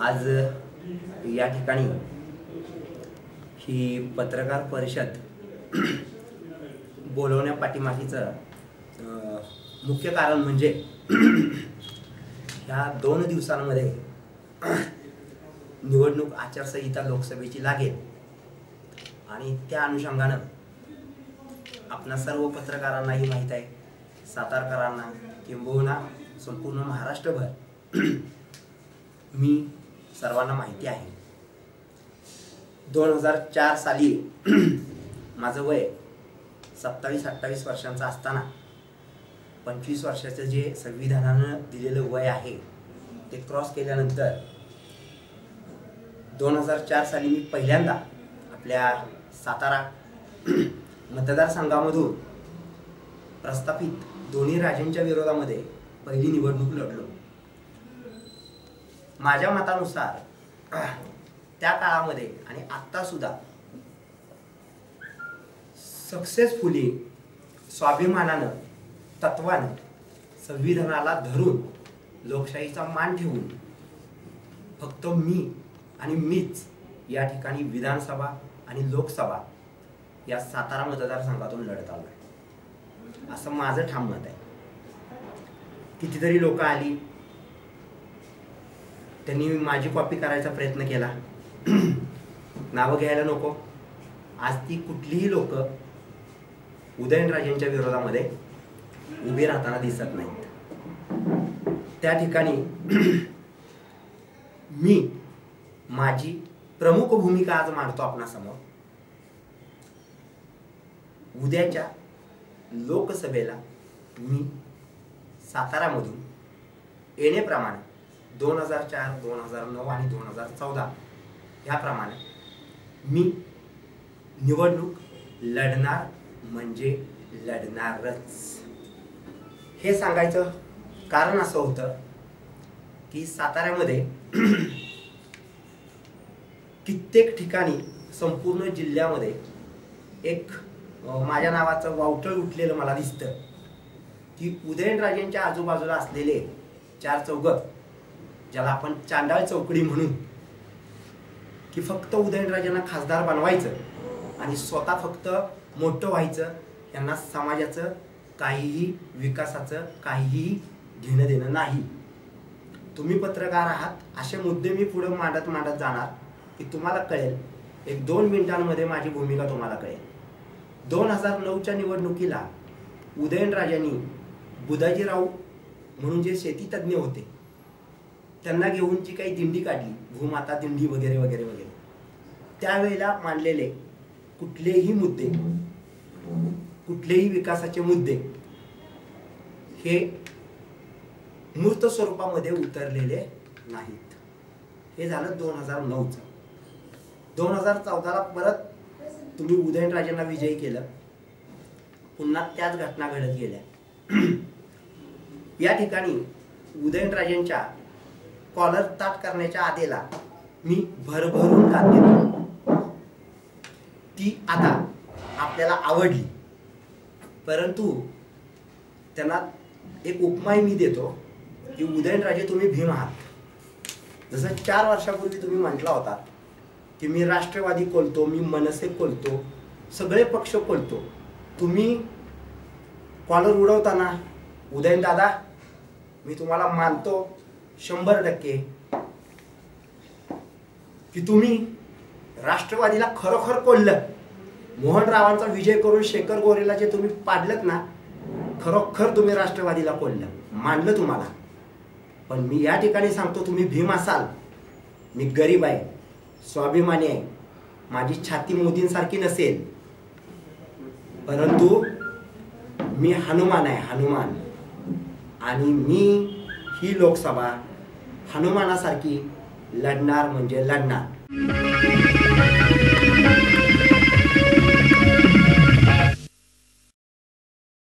आज या ठिकाणी ही पत्रकार परिषद बोलवण्या पाठीमागीचं मुख्य कारण म्हणजे ह्या दोन दिवसांमध्ये निवडणूक आचारसंहिता लोकसभेची लागेल. आणि त्या अनुषंगानं आपणा सर्व पत्रकारांनाही माहीत आहे सातारकरांना किंबहुना संपूर्ण महाराष्ट्रभर. मी सर्वांना माहिती आहे. दोन हजार चार साली माझं वय सत्तावीस अठ्ठावीस वर्षांचं असताना पंचवीस वर्षाचं जे संविधानानं दिलेलं वय आहे ते क्रॉस केल्यानंतर दोन हजार चार साली मी पहिल्यांदा आपल्या सातारा मतदारसंघामधून प्रस्थापित दोन्ही राजेंच्या विरोधामध्ये पहिली निवडणूक लढलो. माझ्या मतानुसार त्या काळामध्ये आणि आत्ता सुद्धा सक्सेसफुली स्वाभिमानानं तत्वानं संविधानाला धरून लोकशाहीचा मान ठेवून फक्त मी आणि मीच या ठिकाणी विधानसभा आणि लोकसभा या सातारा मतदारसंघातून लढत आलो आहे असं माझं ठाम मत आहे. कितीतरी लोक आली त्यांनी माझी कॉपी करायचा प्रयत्न केला. नावं घ्यायला नको. आज ती कुठलीही लोक उदयनराजेंच्या विरोधामध्ये उभी राहताना दिसत नाहीत. त्या ठिकाणी मी माझी प्रमुख भूमिका आज मांडतो आपणासमोर. उद्याच्या लोकसभेला मी सातारामधून येणेप्रमाणे दोन हजार चार दोन हजार नऊ आणि दोन हजार चौदा. ह्याप्रमाणे मी निवडणूक लढणार म्हणजे लढणारच. हे सांगायचं कारण असं होतं की साताऱ्यामध्ये कित्येक ठिकाणी संपूर्ण जिल्ह्यामध्ये एक माझ्या नावाचं वावटळ उठलेलं मला दिसतं. की उदयनराजेंच्या आजूबाजूला असलेले चार चौघ ज्याला आपण चांडाळ चौकडी म्हणून की फक्त उदयनराजांना खासदार बनवायचं आणि स्वतः फक्त मोठं व्हायचं यांना समाजाचं काहीही विकासाचं काहीही घेणं देणं नाही. तुम्ही पत्रकार आहात असे मुद्दे मी पुढे मांडत मांडत जाणार की तुम्हाला कळेल एक दोन मिनिटांमध्ये माझी भूमिका तुम्हाला कळेल. दोन हजार नऊच्या निवडणुकीला उदयनराजांनी बुधाजीराव म्हणून जे शेतीतज्ञ होते त्यांना घेऊन जी काही दिंडी काढली. भूमाता दिंडी वगैरे वगैरे वगैरे. त्यावेळेला मांडलेले कुठलेही मुद्दे कुठलेही विकासाचे मुद्दे हे मूर्त स्वरूपामध्ये उतरलेले नाहीत. हे झालं दोन हजार नऊचं. दोन हजार चौदाला परत तुम्ही उदयनराजेंना विजयी केलं. पुन्हा त्याच घटना घडत गेल्या. या ठिकाणी उदयनराजेंच्या कॉलर ताट करण्याच्या आदेला मी भरभरून दाद देतो. ती आता आपल्याला आवडली. परंतु त्यांना एक उपमाही मी देतो की उदयनराजे तुम्ही भीम आहात. जसं चार वर्षापूर्वी तुम्ही म्हटला होता की मी राष्ट्रवादी कोलतो मी मनसे कोलतो सगळे पक्ष कोलतो. तुम्ही कॉलर उडवताना उदयन दादा मी तुम्हाला मानतो शंभर टक्के. की तुम्ही राष्ट्रवादीला खरोखर कोल्लं मोहनरावांचा विजय करून शेखर गोरेला जे तुम्ही पाडलत ना खरोखर तुम्ही राष्ट्रवादीला कोल्लं मानलं तुम्हाला. पण मी या ठिकाणी सांगतो तुम्ही भीम असाल. मी गरीब आहे स्वाभिमानी आहे. माझी छाती मोदींसारखी नसेल. परंतु मी हनुमान आहे हनुमान. आणि मी ही लोकसभा हनुमानासारखी लढणार म्हणजे लढणार.